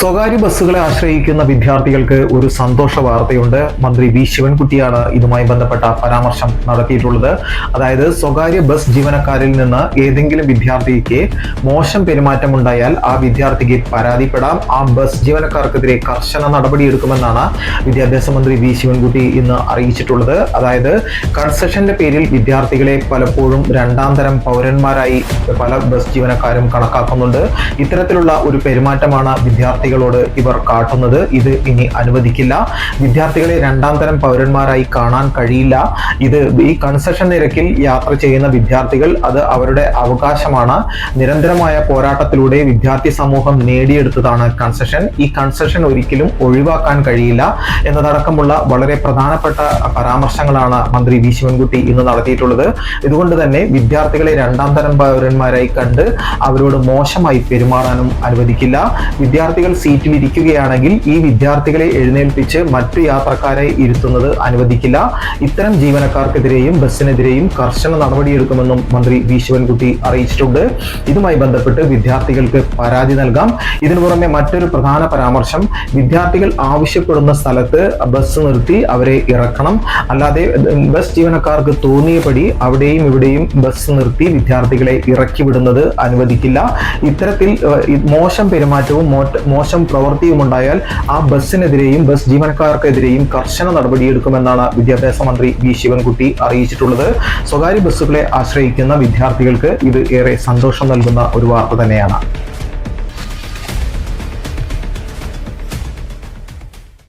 സ്വകാര്യ ബസ്സുകളെ ആശ്രയിക്കുന്ന വിദ്യാർത്ഥികൾക്ക് ഒരു സന്തോഷ വാർത്തയുണ്ട്. മന്ത്രി വി. ശിവൻകുട്ടിയാണ് ഇതുമായി ബന്ധപ്പെട്ട പരാമർശം നടത്തിയിട്ടുള്ളത്. അതായത് സ്വകാര്യ ബസ് ജീവനക്കാരിൽ നിന്ന് ഏതെങ്കിലും വിദ്യാർത്ഥിക്ക് മോശം പെരുമാറ്റമുണ്ടായാൽ ആ വിദ്യാർത്ഥിക്ക് പരാതിപ്പെടാം. ആ ബസ് ജീവനക്കാർക്കെതിരെ കർശന നടപടിയെടുക്കുമെന്നാണ് വിദ്യാഭ്യാസ മന്ത്രി വി. ശിവൻകുട്ടി ഇന്ന് അറിയിച്ചിട്ടുള്ളത്. അതായത് കൺസെഷന്റെ പേരിൽ വിദ്യാർത്ഥികളെ പലപ്പോഴും രണ്ടാം തരം പൗരന്മാരായി പല ബസ് ജീവനക്കാരും കണക്കാക്കുന്നുണ്ട്. ഇത്തരത്തിലുള്ള ഒരു പെരുമാറ്റമാണ് വിദ്യാർത്ഥികളോട് ഇവർ കാട്ടുന്നത് ഇത് ഇനി അനുവദിക്കില്ല. വിദ്യാർത്ഥികളെ രണ്ടാം തരം പൗരന്മാരായി കാണാൻ കഴിയില്ല. ഇത് ഈ കൺസെഷൻ നിരക്കിൽ യാത്ര ചെയ്യുന്ന വിദ്യാർത്ഥികൾ അത് അവരുടെ അവകാശമാണ്. നിരന്തരമായ പോരാട്ടത്തിലൂടെ വിദ്യാർത്ഥി സമൂഹം നേടിയെടുത്തതാണ് കൺസെഷൻ ഈ കൺസെഷൻ ഒരിക്കലും ഒഴിവാക്കാൻ കഴിയില്ല എന്നതടക്കമുള്ള വളരെ പ്രധാനപ്പെട്ട പരാമർശങ്ങളാണ് മന്ത്രി വി. ശിവൻകുട്ടി ഇന്ന് നടത്തിയിട്ടുള്ളത്. ഇതുകൊണ്ട് തന്നെ വിദ്യാർത്ഥികളെ രണ്ടാം തരം പൗരന്മാരായി കണ്ട് അവരോട് മോശമായി പെരുമാറാനും അനുവദിക്കില്ല. വിദ്യാർത്ഥികൾ സീറ്റിൽ ഇരിക്കുകയാണെങ്കിൽ ഈ വിദ്യാർത്ഥികളെ എഴുന്നേൽപ്പിച്ച് മറ്റു യാത്രക്കാരെ ഇരുത്തുന്നത് അനുവദിക്കില്ല. ഇത്തരം ജീവനക്കാർക്കെതിരെയും ബസ്സിനെതിരെയും കർശന നടപടിയെടുക്കുമെന്നും മന്ത്രി വി. ശിവൻകുട്ടി അറിയിച്ചിട്ടുണ്ട്. ഇതുമായി ബന്ധപ്പെട്ട് വിദ്യാർത്ഥികൾക്ക് പരാതി നൽകാം. ഇതിനു പുറമെ മറ്റൊരു പ്രധാന പരാമർശം വിദ്യാർത്ഥികൾ ആവശ്യപ്പെടുന്ന സ്ഥലത്ത് ബസ് നിർത്തി അവരെ ഇറക്കണം. അല്ലാതെ ബസ് ജീവനക്കാർക്ക് തോന്നിയപടി അവിടെയും ഇവിടെയും ബസ് നിർത്തി വിദ്യാർത്ഥികളെ ഇറക്കി വിടുന്നത് അനുവദിക്കില്ല. ഇത്തരത്തിൽ മോശം പെരുമാറ്റവും മോറ്റ- മോശം പ്രവൃത്തിയും ഉണ്ടായാൽ ആ ബസ്സിനെതിരെയും ബസ് ജീവനക്കാർക്കെതിരെയും കർശന നടപടിയെടുക്കുമെന്നാണ് വിദ്യാഭ്യാസ മന്ത്രി വി ശിവൻകുട്ടി അറിയിച്ചിട്ടുള്ളത്. സ്വകാര്യ ബസ്സുകളെ ആശ്രയിക്കുന്ന വിദ്യാർത്ഥികൾക്ക് ഇത് ഏറെ സന്തോഷം നൽകുന്ന ഒരു വാർത്ത തന്നെയാണ്.